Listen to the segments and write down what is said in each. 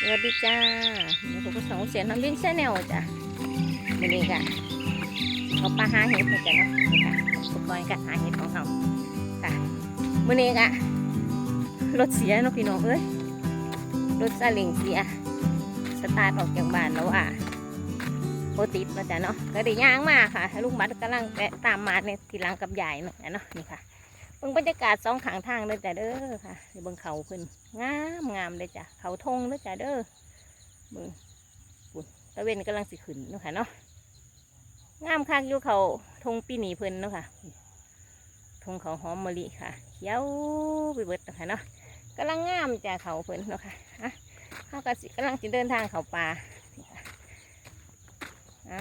สวัสดีจ้านี่ผมก็สองเสียงน้ำบินแชนแนลจ้ะวันนี้ค่ะเขาปลาหาเห็ดนะจ้ะเนาะนี่ค่ะอุปกรณ์การหาเห็ดของเขาค่ะวันนี้ค่ะรถเสียเนาะพี่น้องเอ้ยรถซาเล้งเสียสตาร์ทออกจากบ้านแล้วอะโอติดนะจ๊ะเนาะก็ได้ย่างมาค่ะลุงบัตรกำลังแวะตามมาในทีหลังกับยายเนาะเนาะนี่ค่ะ บิ่งบรรยากาศสองข้างทางเลยจ้ะเด้อค่ะนี่เบิ่งเขาเพิ่นงามงามเลยจ้ะเขาทงเลยจ้ะเด้อเบิ่งปุ่นตะเวนกำลังสิขึ้นเนาะค่ะเนาะงามคักอยู่เขาทงปีหนีเพิ่นเนาะค่ะทงเขาหอมมะลิค่ะเขียวไปเบิดเนาะค่ะเนาะกำลังงามจ้ะเขาเพิ่นเนาะค่ะอะเขาก็สิกำลังสิเดินทางเขาป่านี่ค่ะเอา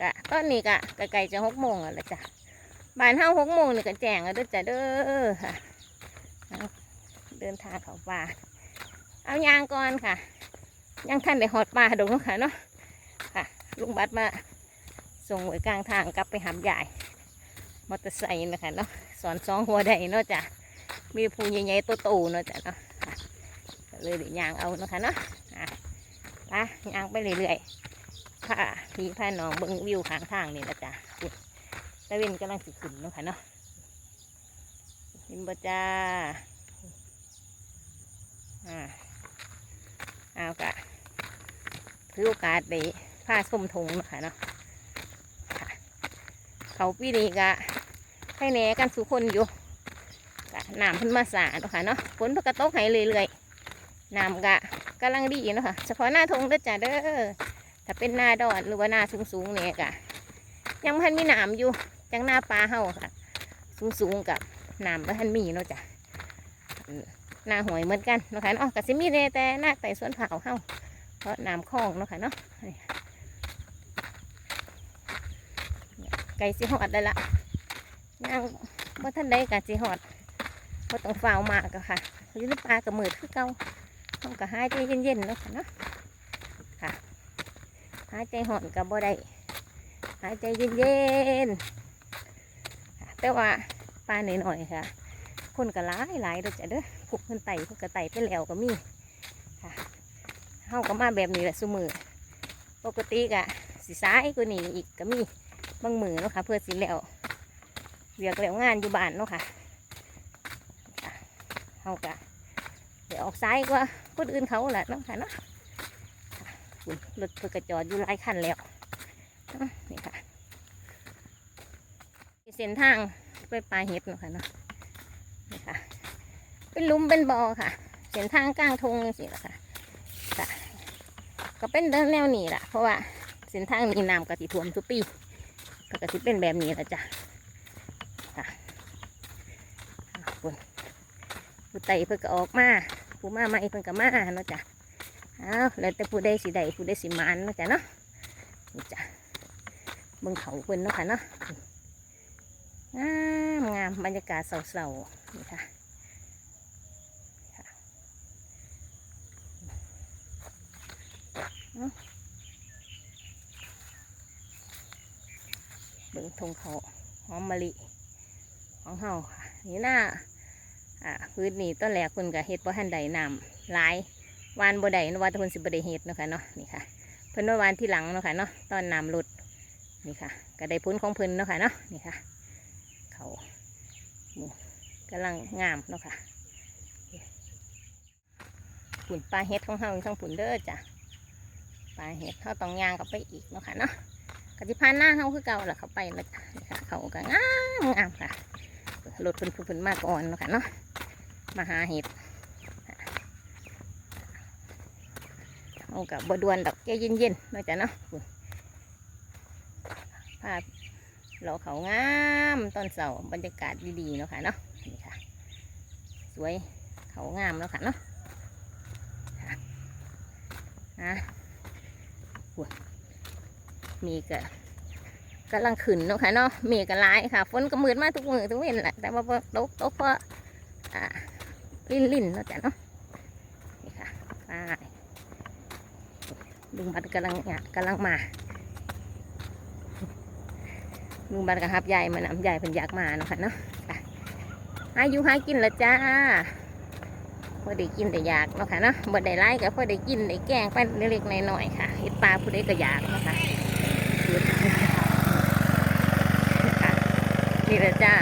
กะตอนนี้กะไกลๆจะหกโมงแล้วล่ะจ้ะ บ่ายเท่าหกโมงนี่ก็แจ้งแล้วเด้อจ้ะเด้อค่ะเดินทางเขาป่าเอายางก่อนค่ะยังท่านได้หอดป่าดงค่ะเนาะค่ะลุงบัดมาส่งไว้กลางทางกลับไปหามใหญ่มอเตอร์ไซค์นะคะเนาะสอนสองหัวได้เนาะจ้ะมีผู้ใหญ่ๆโตๆเนาะจ้ะเนาะก็เลยเดี๋ยวยางเอานะคะเนาะอะไปยางไปเรื่อยๆค่ะพี่พาน้องเบิ่งวิวข้างทางนี่ละจ้ะตะ เวนกำลังสิขึ้นเนาะค่ะเนาะเห็นบ่จ้าอ่าเอากะถือโอกาสไปผ้าส้มทงนะค่ะเนาะเขาปีนี้กะให้แหนกันสุคนอยู่กะน้ำเพิ่นมาสาดเนาะค่ะเนาะฝนกระตกให้เรื่อยๆน้ำกะกำลังดีเนาะค่ะเฉพาะหน้าทงเด้อจ้าเด้อถ้าเป็นหน้าดอนหรือว่าหน้าสูงๆเนี่ยกะยังพันมีนามอยู่ จังหน้าปลาเฮาค่ะ สูงสูงๆกับหนามพันมีเนาะจ้ะหน้าหวยเหมือนกันเนาะค่ะเนาะกสิมีแน่แต่หน้าไต่สวนเผาเฮาเพราะน้ำคลองเนาะค่ะเนาะไก่สิหอดได้ละยังว่าท่านใดกะสิหอดว่าต้องฝ้าวมากค่ะอยู่ในปลากับมืดคือเก่าต้องกะหายใจเย็นๆเนาะค่ะเนาะค่ะหายใจหอนกับบ่ได้หายใจเย็นๆ แต่ว่าปลาหน่อยๆค่ะ คนก็หลายหลายเด้อจ้ะเด้อพวกคนไต่พวกกระไต่ไปแล้วก็มีค่ะเฮาก็มาแบบนี้แหละซุมือปกติกะสิซ้ายกว่านี้อีกก็มีบางมือเนาะค่ะ เพื่อสิแล้วเวียกแล้วงานอยู่บ้านเนาะค่ะเฮากะเดี๋ยวออกซ้ายกว่าคนอื่นเขาแหละเนาะค่ะเนาะรถเพื่อกระจอดอยู่หลายคันแล้วนี่ค่ะ ส้นทางไปปลายเห็ดนะค่ะเนาะนี่ค่ะ เป็นลุมเป็นบ่อค่ะ เส้นทางกลางทงสิละค่ะค่ะ ก็เป็นเดินแนวนี้แหละเพราะว่าเส้นทางนี้น้ำก็สิท่วมทุกปีก็กสิเป็นแบบนี้ละจ้ะค่ะคุณผู้ไต่เพิ่นก็ออกมาผู้มาใหม่เพิ่นก็มาเนาะจ้ะอ้าวแล้วแต่ผู้ใดสิใดผู้ใดสิมานเนาะจ้ะเนาะนี่จ้ะเบิ่งเขาเพิ่นเนาะค่ะเนาะ งามงามบรรยากาศเศร้าๆนี่ค่ะเบิ่งทงเขาหอมมะลิของเฮาค่ะนี่หน้าอ่าพื้นนี่ต้นแรกเพิ่นก็เฮ็ดบ่ทันใดน้ำหลายวานบ่ได้นว่าแต่เพิ่นสิบ่ได้เฮ็ดเนาะค่ะเนาะนี่ค่ะเพิ่นว่าวานที่หลังเนาะค่ะเนาะตอนน้ำลดนี่ค่ะก็ได้พ้นของเพิ่นเนาะค่ะเนาะนี่ค่ะ เขาหมูกำลังงามเนาะค่ะปุ่นปลาเห็ดของเฮาทั้งปุ่นเด้อจ้ะปลาเห็ดเขาต้องย่างเข้าไปอีกเนาะค่ะเนาะกะจิพานหน้าเฮาคือเก่าแหละเข้าไปแล้วค่ะเขาก็งามงามค่ะรถเพิ่นเพิ่นมาก่อนเนาะค่ะเนาะมาหาเห็ดเอากับบดวนดอกเย็นๆเนาะจ้ะเนาะภา เราเขางามตอนเสาร์บรรยากาศดีๆเนาะค่ะเนาะนี่ค่ะ สวยเขางามแล้วค่ะเนาะค่ะอะอุ๊ยมีก็กำลังขึ้นเนาะค่ะเนาะมีก็หลายค่ะฝนก็มืดมาทุกมือทุกเว้นแหละแต่ว่าตกตกเพราะอ่าลิ่นลิ่นเนาะจ้ะเนาะนี่ค่ะไปลุงบัดกำลังเนี่ยกำลังมา ลุงบันกับฮับยายมานำยายเพิ่นอยากมาเนาะค่ะเนาะอายุหากินละจ้าพอได้กินได้อยากเนาะค่ะเนาะบ่ได้ไล่ก็พอได้กินได้แกงไปเล็กๆน้อยๆค่ะเห็ดปลาผู้ใดก็อยากเนาะค่ะนี่แหละจ้า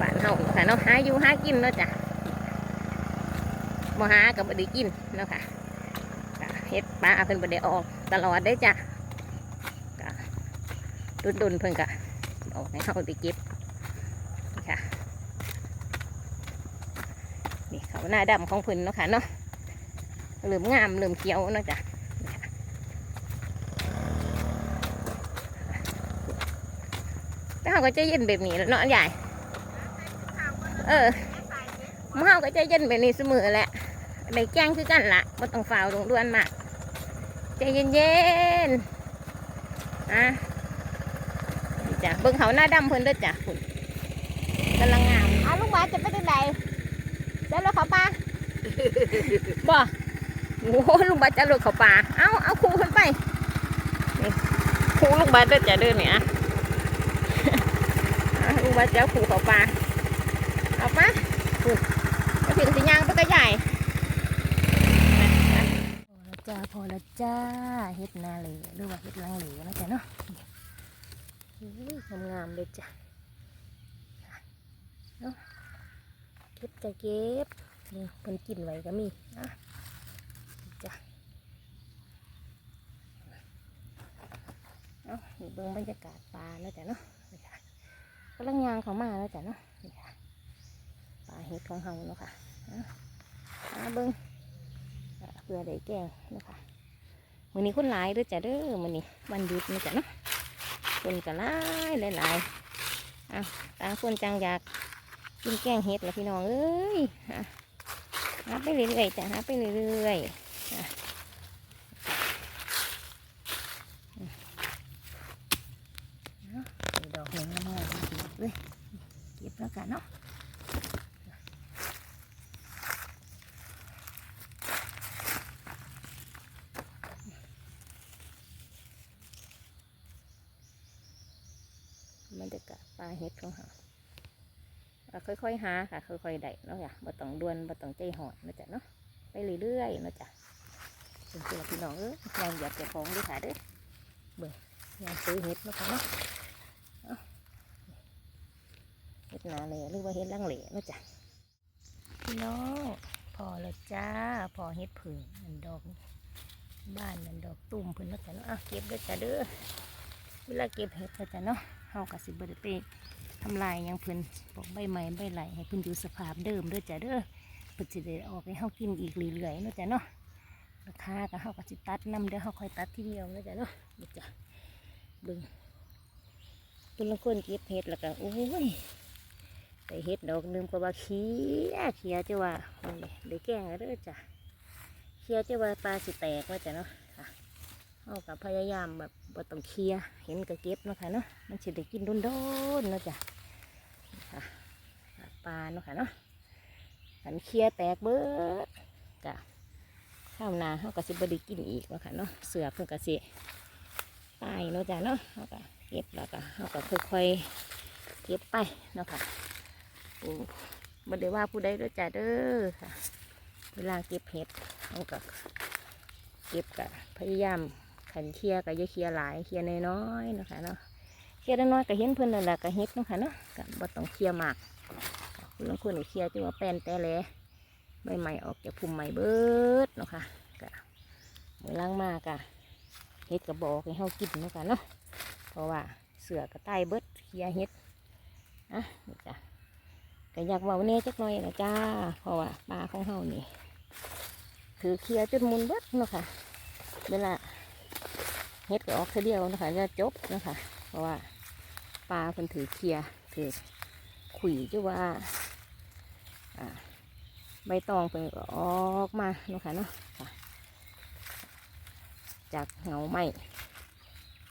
บ้านเฮาเนาะค่ะเนาะหาอยู่หากินเนาะจ้ะบ่หาก็บ่ได้กินเนาะค่ะเฮ็ดปลาเพิ่นบ่ได้ออกตลอดได้จ้ะ ดุนๆเพิ่นก็ออกให้เฮาได้เก็บนี่ค่ะนี่เขาหน้าดำของเพิ่นเนาะค่ะเนาะเหลือมงามเหลือมเขียวเนาะจ้ะนี่ค่ะแต่เขาก็ใจเย็นแบบนี้แล้วเนาะใหญ่เออมื่อเขาก็ใจเย็นแบบนี้เสมอแหละได้แกล้งคือกันละไม่ต้องฝ่าวลงด้วนมากใจเย็นเย็นๆอะ จ้ะเบิ่งเขาหน้าดำเพิ่นเด้อจ้ะคุณกำลังงามอะลูกหวานจะไปที่ไหนเจ้ารถเขาป่าบ่โอ้โหลุงบาสเจ้ารถเขาป่าเอาเอาครูขึ้นไปนี่ครูลุงบาสเดินจะเดินเนี่ยอะลุงบาสเจ้าครูเขาป่าเอาปะครูก็ถึงสิยางไปก็ใหญ่พอแล้วจ้าพอแล้วจ้าเฮ็ดนาเหลหรือว่าเฮ็ดลังเหลนะจ๊ะเนาะอุ้ย งามๆเลยจ้ะเก็บจะเก็บนี่เพิ่นกินไว้ก็มีนะจ้ะเอานี่เบิ่งบรรยากาศปลาแล้วจ้ะเนาะนี่ค่ะกำลังยางเขามาแล้วจ้ะเนาะนี่ค่ะปลาเห็ดของเฮาเนาะค่ะอามาเบิ่งเพื่อได้แกงเนาะค่ะมื้อนี้คนหลายเด้อจ้ะเด้อมื้อนี้วันหยุดนี่จ้ะเนาะ คนก็หลายหลายๆเอาต่าคนจังอยากกินแกงเห็ดแล้วพี่น้องเอ้ยฮะหาไปเรื่อยๆจ้ะหาไปเรื่อยๆอะเอาเอาดอกหงงามๆเลยเก็บแล้วกันเนาะ บรรยากาศปลาเห็ดของเราค่อยๆหาค่ะ ค่อยๆได้เนาะจ้ะบ่ต้องด่วนบ่ต้องใจหอดนะจ๊ะเนาะไปเรื่อยๆนะจ๊ะจริงๆพี่น้องเอ้ยยังอยากจะของด้วยค่ะเด้อเบิ่งยังซื้อเห็ดนะคะเนาะเอาเห็ดนาเหลหรือว่าเห็ดลังเหลนะจ๊ะพี่น้องพอแล้วจ้าพอเห็ดผึ่งอันดอก บ้านนั่นดอกตุ่มเพิ่นนะจ๊ะเนาะอะเก็บด้วยจ้ะเด้อเวลาเก็บเห็ดนะจ๊ะเนาะ เฮากับสิบไดไปทำลายยังเพิ่นบอกใบไม้ใบไหลให้เพิ่นอยู่สภาพเดิมเด้อจ้ะเด้อเพิ่นสิได้ออกให้เฮากินอีกเรื่อยๆเนาะจ้ะเนาะราคาก็เฮาก็สิตัดนำเด้อเฮาค่อยตัดทีเดียวเนาะจ้ะเนาะนี่จ้ะเบิ่งเพิ่นลคนเก็บเห็ดแล้วก็โอ้ยได้เห็ดดอกนึงก็ว่าเขี้ยเขี้ยจะว่าได้แกงแล้วเด้อจ้ะเขี้ยจะว่าปลาสิแตกว่าจ้ะเนาะ เฮาก็พยายามแบบบ่ต้องเคลียร์เห็นก็เก็บเนาะค่ะเนาะมันสิได้กินโดนๆเนาะจ้ะค่ะปลาเนาะค่ะเนาะขันเคลียแตกเบิดกะข้าวนาเขาก็สิบไดีกินอีกเนาะค่ะเนาะเสือเพิ่งกะสิตายเนาะจ้ะเนาะเขาก็เก็บแล้วก็เขาก็ค่อยๆเก็บไปเนาะค่ะโอ้บ่ได้ว่าผู้ใดด้วยจ้ะเด้อค่ะ เวลาเก็บเห็ดเขาก็เก็บกะพยายาม ขันเคลียก็อย่าเคลียหลายเคลียน้อยๆเนาะค่ะเนาะเคลียร์น้อยๆก็เห็นเพิ่นนั่นแหละก็เฮ็ดเนาะค่ะเนาะก็บ่ต้องเคลียร์มากคุณลางคนก็เคลียร์จังว่าแป้นแต่แหลใบใหม่ออกจากพุ่มใหม่เบิดเนาะค่ะก็มือล้างมากะเฮ็ดก็บอกให้เฮากินเนาะค่ะเนาะเพราะว่าเสือก็ใต้เบิดเคลียร์เฮ็ดอะนี่จ้ะก็อยากเว้าแหน่จักหน่อยนะจ้าเพราะว่าปลาของเฮานี่คือเคลียร์จนมุนเบิดเนาะค่ะเวลาเฮ็ดก็ออกเท่เดียวนะคะจะจบนะคะ เพราะว่าปลาเพิ่นถือเคลียถือขุยจ้ว่าอ่าใบตองเพิ่นก็ออกมานะคะเนาะจากเหงาไม้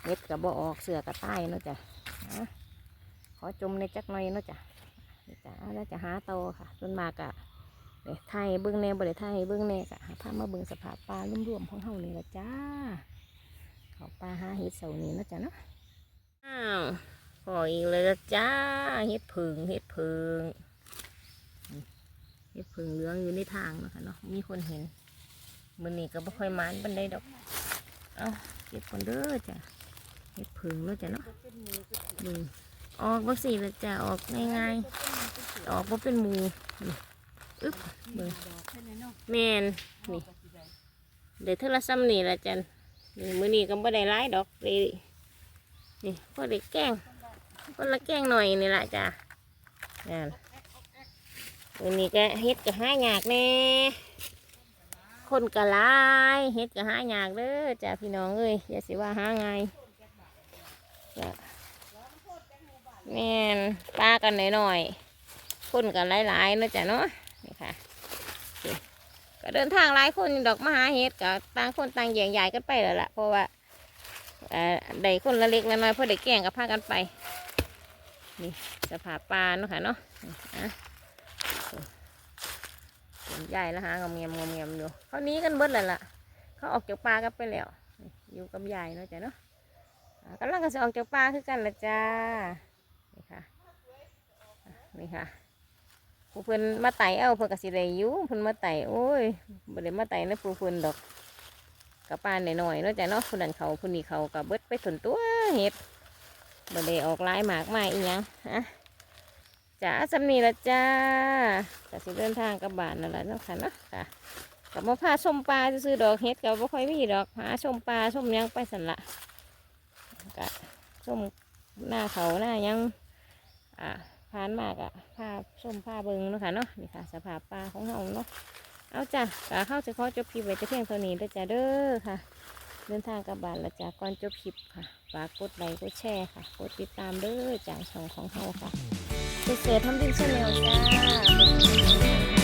เม็ดกับบ่ออกเสือกระต่ายเนาะจ้ะขอจมในจักหน่อยเนาะจ้ะนี่จ้ะแล้วจะหาโตค่ะจนมากะเดี๋ยวไทยเบิ้องแน่บ่ได้ไทยเบิ้องแน่กะพามาเบิ้องสภาพปลารวมๆของเฮานี่ละจ้า เขาปลาหาเห็ดเสานี้นะจ้ะเนาะอ้าวพออีกเลยจ้าเฮ็ดผึ่งเฮ็ดผึ่งเห็ดผึ่งเหลืองอยู่ในทางนะคะเนาะมีคนเห็นมือนี้ก็บ่ค่อยมานบันไดดอก เอาเก็บก่อนเด้อจ้ะเห็ดผึ่งเนาะจ้ะเนาะมึงออกบ่สิละจ้ะออกง่ายๆออกบ่เป็นมูอึ๊บเบิ่งแมนนี่เดี๋ยวเท่าละซ้ำนี่ละจ้ะ มือนี้ก็บ่ได้หลายดอกเลยนี่พอได้แกล้งคนละแกล้งหน่อยนี่ละจ้ะนั่นมือนี้ก็เฮ็ดก็ห้ายากแน่คนก็หลายเฮ็ดก็ห้ายากเด้อจ้าพี่น้องเอ้ยอย่าสิว่าหาง่ายจ้ะแม่นปลากันหน่อยๆคนกันหลายๆเนาะจ้ะเนาะนี่ค่ะ ก็เดินทางหลายคนดอกมาหาเฮ็ดก็ต่างคนต่างแยกย้ายกันไปแล้วล่ะเพราะว่าเอ่อได้คนละเล็กละน้อยเพราะได้แกล้งก็พากันไป นี่สภาพปลาเนาะค่ะเนาะอะใหญ่แล้วฮะงอมเงียมงอมเงียมอยู่เขานี้กันเบิดแล้วล่ะ เขาออกจากป่ากันไปแล้ว อยู่กับยายเนาะจ้ะเนาะอ่ากำลังก็จะออกจากป่าคือกันละจ้านี่ค่ะนี่ค่ะ ผู้เพิ่นมาไต่เอาเพิ่นกสิได้อยู่เพิ่นมาไต่โอ้ยบ่ได้มาไต่ในผู้เพิ่นดอกกับป่าหน่อยๆเนาะจ้ะเนาะผู้นั้นเขาผู้นี้เขากับเบิดไปถนตัวเห็ดบ่ได้ออกหลายหมากมาอีหยังฮะจ้าสำนีละจ้าก็สิเดินทางกลับบ้านนั่นแหละเนาะค่ะเนาะค่ะกับมาพาชมปลาซื้อๆดอกเฮ็ดกับบ่ค่อยมีดอกหาชมปลาชมหยังไปสันละก็ชมหน้าเขาหน้ายังอ่า ผ่านมากอะผ้าส้มผ้าเบิงเนาะค่ะเนาะนี่ค่ะ สภาพปลาของเฮาเนาะเอาจ้ะกะเข้าจะขอจบคลิปไว้จะเพียงเท่านี้เด้อจ้ะเด้อค่ะ เดินทางกลับบ้านและจ้ะก่อนจบคลิปค่ะฝากกดไลค์กดแชร์ค่ะกดติดตามเด้อจากช่องของเฮาค่ะเกษตรทำดินเชนแนลจ้า